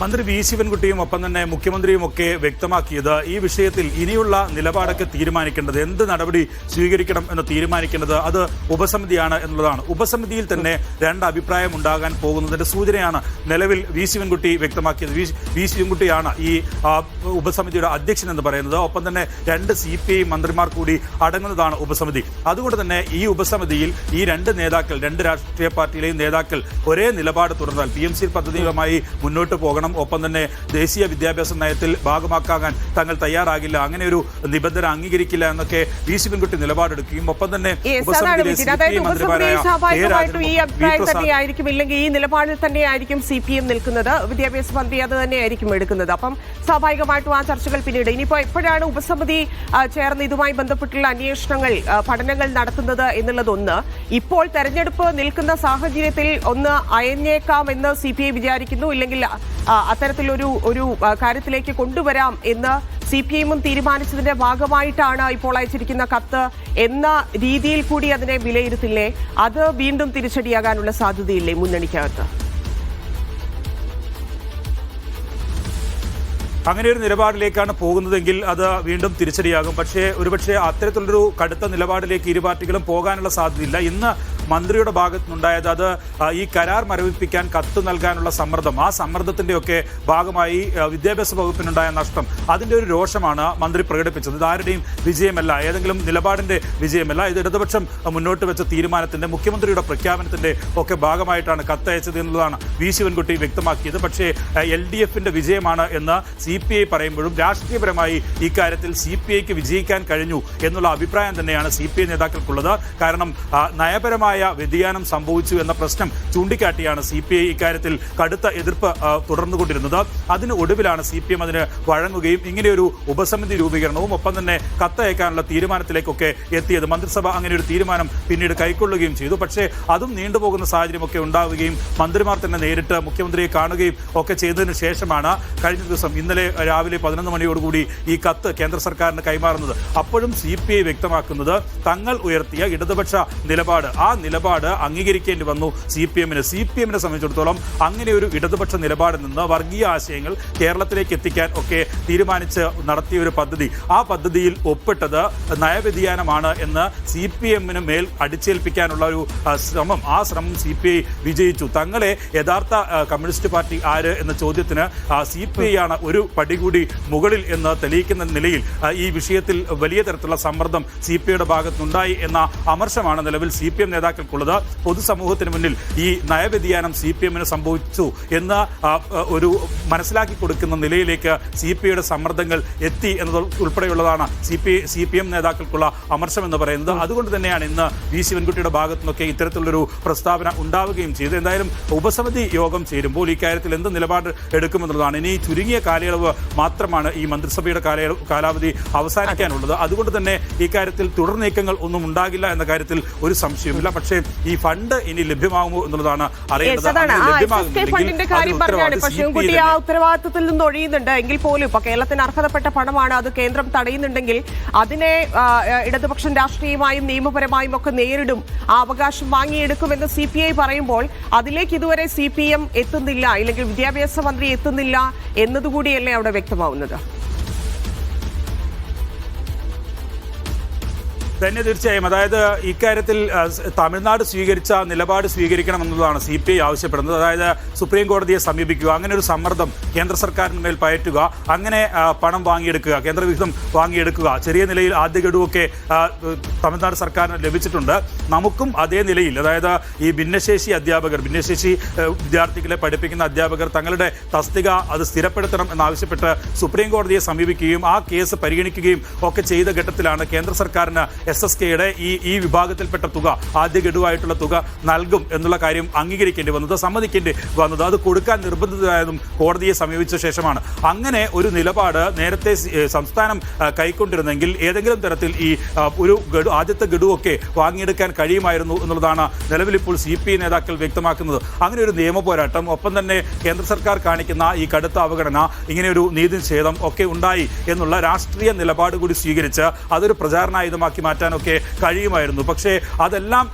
മന്ത്രി വി ശിവൻകുട്ടിയും ഒപ്പം തന്നെ മുഖ്യമന്ത്രിയും ഒക്കെ വ്യക്തമാക്കിയത് ഈ വിഷയത്തിൽ ഇനിയുള്ള നിലപാടൊക്കെ തീരുമാനിക്കേണ്ടത് എന്ത് നടപടി സ്വീകരിക്കണം എന്ന് തീരുമാനിക്കേണ്ടത് അത് ഉപസമിതിയാണ് എന്നുള്ളതാണ്. ഉപസമിതിയിൽ തന്നെ രണ്ട് അഭിപ്രായം ഉണ്ടാകാൻ പോകുന്നതിന്റെ സൂചനയാണ് നിലവിൽ വി ശിവൻകുട്ടി വ്യക്തമാക്കിയത്. വി ശിവൻകുട്ടിയാണ് ഈ ഉപസമിതിയുടെ അധ്യക്ഷൻ എന്ന് പറയുന്നത്. ഒപ്പം തന്നെ രണ്ട് സി പി ഐ മന്ത്രിമാർ കൂടി അടങ്ങുന്നതാണ് ഉപസമിതി. അതുകൊണ്ട് തന്നെ ഈ ഉപസമിതിയിൽ ഈ രണ്ട് നേതാക്കൾ രണ്ട് രാഷ്ട്രീയ പാർട്ടിയിലെയും നേതാക്കൾ ഒരേ നിലപാട് തുടർന്നാൽ പി എം സി പദ്ധതിയുമായി മുന്നോട്ട് പോകണം ഒപ്പം തന്നെ ദേശീയ വിദ്യാഭ്യാസ നയത്തിൽ ഭാഗമാക്കാൻ തങ്ങൾ തയ്യാറാകില്ല. അങ്ങനെ ഒരു നിബന്ധന അംഗീകരിക്കില്ല എന്നൊക്കെ വി സി പെൺകുട്ടി നിലപാടെടുക്കുകയും ഒപ്പം തന്നെ ഈ ഇല്ലെങ്കിൽ നിലപാടിൽ തന്നെയായിരിക്കും സി പി എം നിൽക്കുന്നത്. വിദ്യാഭ്യാസ മന്ത്രി അത് തന്നെയായിരിക്കും എടുക്കുന്നത്. അപ്പം സ്വാഭാവികമായിട്ടും ആ ചർച്ചകൾ പിന്നീട്. ഇനിയിപ്പോ എപ്പോഴാണ് ഉപസമിതി ചേർന്ന് ഇതുമായി ബന്ധപ്പെട്ടുള്ള അന്വേഷണങ്ങൾ പഠനങ്ങൾ നടത്തുന്നത് എന്നുള്ളതൊന്ന് ഇപ്പോൾ തെരഞ്ഞെടുപ്പ് നിൽക്കുന്ന സാഹചര്യത്തിൽ ഒന്ന് അയഞ്ഞേക്കാം എന്ന് സി പി ഐ വിചാരിക്കുന്നു. ഇല്ലെങ്കിൽ അത്തരത്തിലൊരു ഒരു കാര്യത്തിലേക്ക് കൊണ്ടുവരാം എന്ന് സി പി എമ്മും തീരുമാനിച്ചതിന്റെ ഭാഗമായിട്ടാണ് ഇപ്പോൾ അയച്ചിരിക്കുന്ന കത്ത് എന്ന രീതിയിൽ കൂടി അതിനെ വിലയിരുത്തില്ലേ? അത് വീണ്ടും തിരിച്ചടിയാകാനുള്ള സാധ്യതയില്ലേ മുന്നണിക്കകത്ത്? അങ്ങനെ ഒരു നിലപാടിലേക്കാണ് പോകുന്നതെങ്കിൽ അത് വീണ്ടും തിരിച്ചടിയാകും. പക്ഷേ ഒരുപക്ഷെ അത്തരത്തിലൊരു കടുത്ത നിലപാടിലേക്ക് ഇരു പാർട്ടികളും പോകാനുള്ള സാധ്യതയില്ല. ഇന്ന് മന്ത്രിയുടെ ഭാഗത്തുനിന്നുണ്ടായത് അത് ഈ കരാർ മരവിപ്പിക്കാൻ കത്ത് നൽകാനുള്ള സമ്മർദ്ദം. ആ സമ്മർദ്ദത്തിന്റെയൊക്കെ ഭാഗമായി വിദ്യാഭ്യാസ വകുപ്പിനുണ്ടായ നഷ്ടം. അതിന്റെ ഒരു രോഷമാണ് മന്ത്രി പ്രകടിപ്പിച്ചത്. ഇത് ആരുടെയും വിജയമല്ല ഏതെങ്കിലും നിലപാടിന്റെ വിജയമല്ല. ഇത് ഇടതുപക്ഷം മുന്നോട്ട് വെച്ച തീരുമാനത്തിന്റെ മുഖ്യമന്ത്രിയുടെ പ്രഖ്യാപനത്തിന്റെ ഒക്കെ ഭാഗമായിട്ടാണ് കത്തയച്ചത് എന്നുള്ളതാണ് വി. ശിവൻകുട്ടി വ്യക്തമാക്കിയത്. പക്ഷേ എൽ ഡി എഫിന്റെ വിജയമാണ് എന്ന് സി പി ഐ പറയുമ്പോഴും രാഷ്ട്രീയപരമായി ഇക്കാര്യത്തിൽ സി പി ഐക്ക് വിജയിക്കാൻ കഴിഞ്ഞു എന്നുള്ള അഭിപ്രായം തന്നെയാണ് സി പി ഐ നേതാക്കൾക്കുള്ളത്. കാരണം ആ, നയപരമായ വ്യതിയാനം സംഭവിച്ചു എന്ന പ്രശ്നം ചൂണ്ടിക്കാട്ടിയാണ് സി പി ഐ ഇക്കാര്യത്തിൽ കടുത്ത എതിർപ്പ് തുടർന്നുകൊണ്ടിരുന്നത്. അതിന് ഒടുവിലാണ് സി പി എം അതിന് വഴങ്ങുകയും ഇങ്ങനെയൊരു ഉപസമിതി രൂപീകരണവും ഒപ്പം തന്നെ കത്തയക്കാനുള്ള തീരുമാനത്തിലേക്കൊക്കെ എത്തിയത്. മന്ത്രിസഭ അങ്ങനെ ഒരു തീരുമാനം പിന്നീട് കൈക്കൊള്ളുകയും ചെയ്തു. പക്ഷേ അതും നീണ്ടുപോകുന്ന സാഹചര്യമൊക്കെ ഉണ്ടാവുകയും മന്ത്രിമാർ തന്നെ നേരിട്ട് മുഖ്യമന്ത്രിയെ കാണുകയും ഒക്കെ ചെയ്തതിനു ശേഷമാണ് കഴിഞ്ഞ ദിവസം ഇന്നലെ രാവിലെ പതിനൊന്ന് മണിയോടുകൂടി ഈ കത്ത് കേന്ദ്ര സർക്കാരിന് കൈമാറുന്നത്. അപ്പോഴും സി വ്യക്തമാക്കുന്നത് തങ്ങൾ ഉയർത്തിയ ഇടതുപക്ഷ നിലപാട്. ആ നിലപാട് അംഗീകരിക്കേണ്ടി വന്നു സി പി എമ്മിന് സി പി എമ്മിനെ സംബന്ധിച്ചിടത്തോളം അങ്ങനെ ഒരു ഇടതുപക്ഷ നിലപാടിൽ നിന്ന് വർഗീയ ആശയങ്ങൾ കേരളത്തിലേക്ക് എത്തിക്കാൻ ഒക്കെ തീരുമാനിച്ച് നടത്തിയ ഒരു പദ്ധതി. ആ പദ്ധതിയിൽ ഒപ്പിട്ടത് നയവ്യതിയാനമാണ് എന്ന് സി പി എമ്മിന് മേൽ അടിച്ചേൽപ്പിക്കാനുള്ള ഒരു ശ്രമം. ആ ശ്രമം സി പി ഐ വിജയിച്ചു. തങ്ങളെ യഥാർത്ഥ കമ്മ്യൂണിസ്റ്റ് പാർട്ടി ആര് എന്ന ചോദ്യത്തിന് സി പി ഐ ആണ് ഒരു പടികൂടി മുകളിൽ എന്ന് തെളിയിക്കുന്ന നിലയിൽ ഈ വിഷയത്തിൽ വലിയ തരത്തിലുള്ള സമ്മർദ്ദം സി പി ഐയുടെ ഭാഗത്തുനിന്നുണ്ടായി എന്ന അമർശമാണ് നിലവിൽ സി പി എം നേതാക്കൾക്കുള്ളത് പൊതുസമൂഹത്തിന് മുന്നിൽ ഈ നയവ്യതിയാനം സി പി എമ്മിന് സംഭവിച്ചു എന്ന് ഒരു മനസ്സിലാക്കി കൊടുക്കുന്ന നിലയിലേക്ക് സി പി ഐയുടെ സമ്മർദ്ദങ്ങൾ എത്തി എന്നത് ഉൾപ്പെടെയുള്ളതാണ് C P C P M നേതാക്കൾക്കുള്ള അമർശം എന്ന് പറയുന്നത്. അതുകൊണ്ട് തന്നെയാണ് ഇന്ന് വി ശിവൻകുട്ടിയുടെ ഭാഗത്തു നിന്നൊക്കെ ഇത്തരത്തിലുള്ളൊരു പ്രസ്താവന ഉണ്ടാവുകയും ചെയ്തു എന്തായാലും ഉപസമിതി യോഗം ചേരുമ്പോൾ ഇക്കാര്യത്തിൽ എന്ത് നിലപാട് എടുക്കുമെന്നുള്ളതാണ്. ഇനി ചുരുങ്ങിയ കാലയളവ് മാത്രമാണ് ഈ മന്ത്രിസഭയുടെ കാലയളവ് കാലാവധി അവസാനിക്കാനുള്ളത്. അതുകൊണ്ട് തന്നെ ഇക്കാര്യത്തിൽ തുടർ നീക്കങ്ങൾ ഒന്നും ഉണ്ടാകില്ല എന്ന കാര്യത്തിൽ ഒരു സംശയവുമില്ല. പക്ഷേ ഈ ഫണ്ട് ഇനി ലഭ്യമാകുമോ എന്നുള്ളതാണ് അറിയേണ്ടത്. ആ പക്ഷേ. ഉത്തരവാദിത്തത്തിൽ നിന്ന് ഒഴിയുന്നുണ്ട്. എങ്കിൽ പോലും ഇപ്പൊ കേരളത്തിന് അർഹതപ്പെട്ട പണമാണ് അത് കേന്ദ്രം തടയുന്നുണ്ടെങ്കിൽ അതിനെ ഇടതുപക്ഷം രാഷ്ട്രീയമായും നിയമപരമായും ഒക്കെ നേരിടും. ആ അവകാശം വാങ്ങിയെടുക്കുമെന്ന് സി പി ഐ പറയുമ്പോൾ അതിലേക്ക് ഇതുവരെ സി പി എം എത്തുന്നില്ല. അല്ലെങ്കിൽ വിദ്യാഭ്യാസ മന്ത്രി എത്തുന്നില്ല എന്നതുകൂടിയല്ലേ അവിടെ വ്യക്തമാവുന്നത്? തന്നെ തീർച്ചയായും. അതായത് ഇക്കാര്യത്തിൽ തമിഴ്നാട് സ്വീകരിച്ച നിലപാട് സ്വീകരിക്കണം എന്നതാണ് സി പി ഐ ആവശ്യപ്പെടുന്നത്. അതായത് സുപ്രീം കോടതിയെ സമീപിക്കുക അങ്ങനെ ഒരു സമ്മർദ്ദം കേന്ദ്ര സർക്കാരിന് മേൽ പയറ്റുക അങ്ങനെ പണം വാങ്ങിയെടുക്കുക കേന്ദ്രവിഹിതം വാങ്ങിയെടുക്കുക ചെറിയ നിലയിൽ ആദ്യ ഗഡുവൊക്കെ തമിഴ്നാട് സർക്കാരിന് ലഭിച്ചിട്ടുണ്ട്. നമുക്കും അതേ നിലയിൽ അതായത് ഈ ഭിന്നശേഷി അധ്യാപകർ ഭിന്നശേഷി വിദ്യാർത്ഥികളെ പഠിപ്പിക്കുന്ന അധ്യാപകർ തങ്ങളുടെ തസ്തിക അത് സ്ഥിരപ്പെടുത്തണം എന്നാവശ്യപ്പെട്ട് സുപ്രീം കോടതിയെ സമീപിക്കുകയും ആ കേസ് പരിഗണിക്കുകയും ഒക്കെ ചെയ്ത ഘട്ടത്തിലാണ് കേന്ദ്ര സർക്കാരിന് എസ് എസ് കെയുടെ ഈ ഈ വിഭാഗത്തിൽപ്പെട്ട തുക ആദ്യ ഗഡുവായിട്ടുള്ള തുക നൽകും എന്നുള്ള കാര്യം അംഗീകരിക്കേണ്ടി വന്നത് സമ്മതിക്കേണ്ടി വന്നത്. അത് കൊടുക്കാൻ നിർബന്ധിതരായതും കോടതിയെ സമീപിച്ച ശേഷമാണ്. അങ്ങനെ ഒരു നിലപാട് നേരത്തെ സംസ്ഥാനം കൈക്കൊണ്ടിരുന്നെങ്കിൽ ഏതെങ്കിലും തരത്തിൽ ഈ ഒരു ഗഡു ആദ്യത്തെ ഗഡുവൊക്കെ വാങ്ങിയെടുക്കാൻ കഴിയുമായിരുന്നു എന്നുള്ളതാണ് നിലവിൽ ഇപ്പോൾ സി പി നേതാക്കൾ വ്യക്തമാക്കുന്നത്. അങ്ങനെ ഒരു നിയമ പോരാട്ടം ഒപ്പം തന്നെ കേന്ദ്ര സർക്കാർ കാണിക്കുന്ന ഈ കടുത്ത അവഗണന ഇങ്ങനെ ഒരു നീതിനിഷേധം ഒക്കെ ഉണ്ടായി എന്നുള്ള രാഷ്ട്രീയ നിലപാട് കൂടി സ്വീകരിച്ച് അതൊരു പ്രചാരണായുധമാക്കി മാറ്റാനൊക്കെ കഴിയുമായിരുന്നു. പക്ഷേ അതെല്ലാം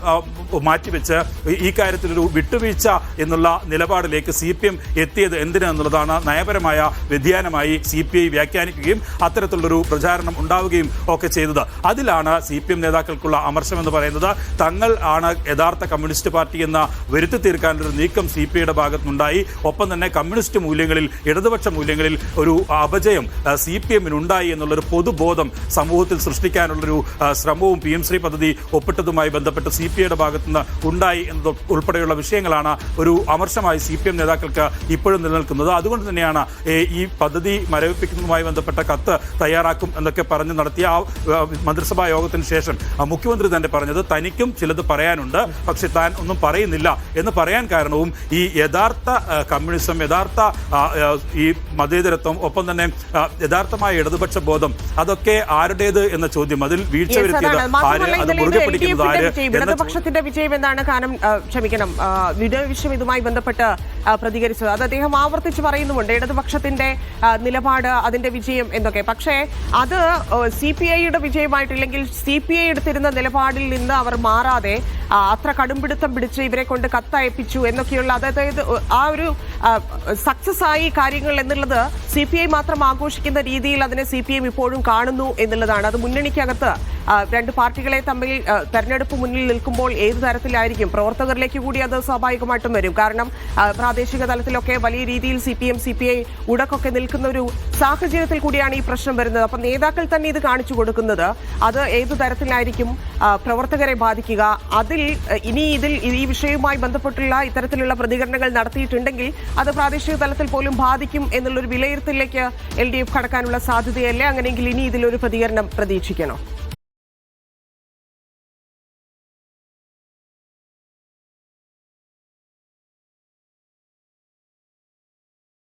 മാറ്റിവെച്ച് ഈ- കാര്യത്തിലൊരു വിട്ടുവീഴ്ച എന്നുള്ള നിലപാടിലേക്ക് സി പി എം എത്തിയത് എന്തിനെന്നുള്ളതാണ് നയപരമായ വ്യതിയാനമായി സി പി ഐ വ്യാഖ്യാനിക്കുകയും അത്തരത്തിലുള്ളൊരു പ്രചാരണം ഉണ്ടാവുകയും ഒക്കെ ചെയ്തത്. അതിലാണ് സി പി എം നേതാക്കൾക്കുള്ള അമർശം എന്ന് പറയുന്നത്. തങ്ങൾ ആണ് യഥാർത്ഥ കമ്മ്യൂണിസ്റ്റ് പാർട്ടി എന്ന വരുത്തി തീർക്കാനുള്ളൊരു നീക്കം സി പി ഐയുടെ ഭാഗത്തുനിന്നുണ്ടായി. ഒപ്പം തന്നെ കമ്മ്യൂണിസ്റ്റ് മൂല്യങ്ങളിൽ ഇടതുപക്ഷ മൂല്യങ്ങളിൽ ഒരു അപജയം സി പി എമ്മിനുണ്ടായി എന്നുള്ളൊരു പൊതുബോധം സമൂഹത്തിൽ സൃഷ്ടിക്കാനുള്ളൊരു ശ്രമവും പി എം ശ്രീ പദ്ധതി ഒപ്പിട്ടതുമായി ബന്ധപ്പെട്ട് സി പി ഐയുടെ ഭാഗത്തുനിന്ന് ഉണ്ടായി എന്നത് ഉൾപ്പെടെയുള്ള വിഷയങ്ങളാണ് ഒരു അമർശമായി സി പി എം നേതാക്കൾക്ക് ഇപ്പോഴും നിലനിൽക്കുന്നത്. അതുകൊണ്ട് തന്നെയാണ് ഈ പദ്ധതി മരവിപ്പിക്കുന്നതുമായി ബന്ധപ്പെട്ട കത്ത് തയ്യാറാക്കും എന്നൊക്കെ പറഞ്ഞ് നടത്തിയ ആ മന്ത്രിസഭാ യോഗത്തിന് ശേഷം മുഖ്യമന്ത്രി തന്നെ പറഞ്ഞത് തനിക്കും ചിലത് പറയാനുണ്ട് പക്ഷെ താൻ ഒന്നും പറയുന്നില്ല എന്ന് പറയാൻ കാരണവും ഈ യഥാർത്ഥ കമ്മ്യൂണിസം യഥാർത്ഥ ഈ മതേതരത്വം ഒപ്പം തന്നെ യഥാർത്ഥമായ ഇടതുപക്ഷ ബോധം അതൊക്കെ ആരുടേത് എന്ന ചോദ്യം അതിൽ വീഴ്ച വരുത്തിയത് ആര്? അത് മുറുകെ പിടിക്കുന്നത് ആര്? വിജയം ഇടതുപക്ഷത്തിന്റെ വിജയം എന്നാണ് കാരണം ക്ഷമിക്കണം വിജയവിഷയം ഇതുമായി ബന്ധപ്പെട്ട് പ്രതികരിച്ചത്. അത് അദ്ദേഹം ആവർത്തിച്ച് പറയുന്നുമുണ്ട്. ഇടതുപക്ഷത്തിന്റെ നിലപാട് അതിന്റെ വിജയം എന്നൊക്കെ. പക്ഷേ അത് സി പി ഐയുടെ വിജയമായിട്ടില്ലെങ്കിൽ സി പി ഐ എടുത്തിരുന്ന നിലപാടിൽ നിന്ന് അവർ മാറാതെ അത്ര കടുംപിടുത്തം പിടിച്ച് ഇവരെ കൊണ്ട് കത്തയപ്പിച്ചു എന്നൊക്കെയുള്ള അതായത് ആ ഒരു സക്സസ് ആയി കാര്യങ്ങൾ എന്നുള്ളത് സി പി ഐ മാത്രം ആഘോഷിക്കുന്ന രീതിയിൽ അതിനെ സി പി എം ഇപ്പോഴും കാണുന്നു എന്നുള്ളതാണ്. അത് മുന്നണിക്കകത്ത് രണ്ട് പാർട്ടികളെ തമ്മിൽ തെരഞ്ഞെടുപ്പ് മുന്നിൽ നിൽക്കുമ്പോൾ ഏത് തരത്തിലായിരിക്കും? പ്രവർത്തകരിലേക്ക് കൂടി അത് സ്വാഭാവികമായിട്ടും വരും. കാരണം പ്രാദേശിക തലത്തിലൊക്കെ വലിയ രീതിയിൽ C P M C P I ഉടക്കൊക്കെ നിൽക്കുന്ന ഒരു സാഹചര്യത്തിൽ കൂടിയാണ് ഈ പ്രശ്നം വരുന്നത്. അപ്പം നേതാക്കൾ തന്നെ ഇത് കാണിച്ചു കൊടുക്കുന്നത്. അത് ഏത് തരത്തിലായിരിക്കും പ്രവർത്തകരെ ബാധിക്കുക? അതിൽ ഇനി ഇതിൽ ഈ വിഷയവുമായി ബന്ധപ്പെട്ടുള്ള ഇത്തരത്തിലുള്ള പ്രതികരണങ്ങൾ നടത്തിയിട്ടുണ്ടെങ്കിൽ അത് പ്രാദേശിക തലത്തിൽ പോലും ബാധിക്കും എന്നുള്ളൊരു വിലയിരുത്തലിലേക്ക് എൽ ഡി എഫ് കടക്കാനുള്ള സാധ്യതയല്ലേ? അങ്ങനെയെങ്കിൽ ഇനി ഇതിലൊരു പ്രതികരണം പ്രതീക്ഷിക്കണോ?